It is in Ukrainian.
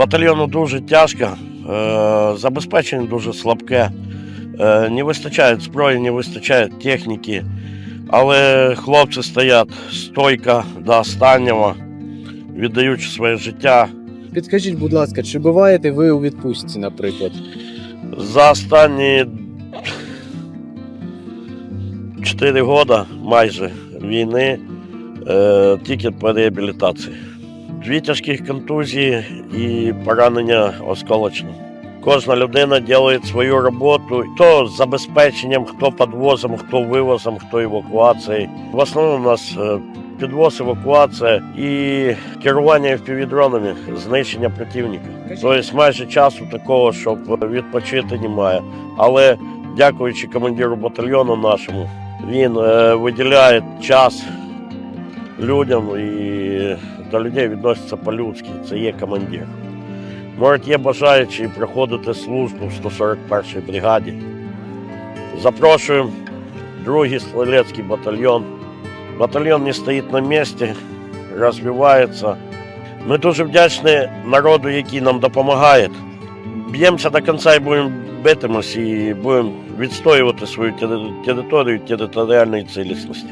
Батальйону дуже тяжко, е, забезпечення дуже слабке. Е, Не вистачає зброї, не вистачає техніки, але хлопці стоять стойко до останнього, віддаючи своє життя. Підкажіть, будь ласка, чи буваєте ви у відпустці, наприклад? За останні 4 роки майже війни е, тільки по реабілітації. Дві тяжких контузії і поранення осколочне. Кожна людина робить свою роботу, хто з забезпеченням, хто підвозом, хто вивозом, хто евакуацією. В основному у нас е, підвоз, евакуація і керування впівдронами, знищення противника. Тобто майже часу такого, щоб відпочити немає. Але дякуючи командиру батальйону нашому, він е, виділяє час людям і до людей відноситься по-людськи. Це є командир. Може, є бажаючі проходити службу в 141-й бригаді. Запрошуємо другий стрілецький батальйон. Батальйон не стоїть на місці, розвивається. Ми дуже вдячні народу, який нам допомагає. Б'ємося до кінця і будемо битимось і будемо відстоювати свою територію територіальної цілісності.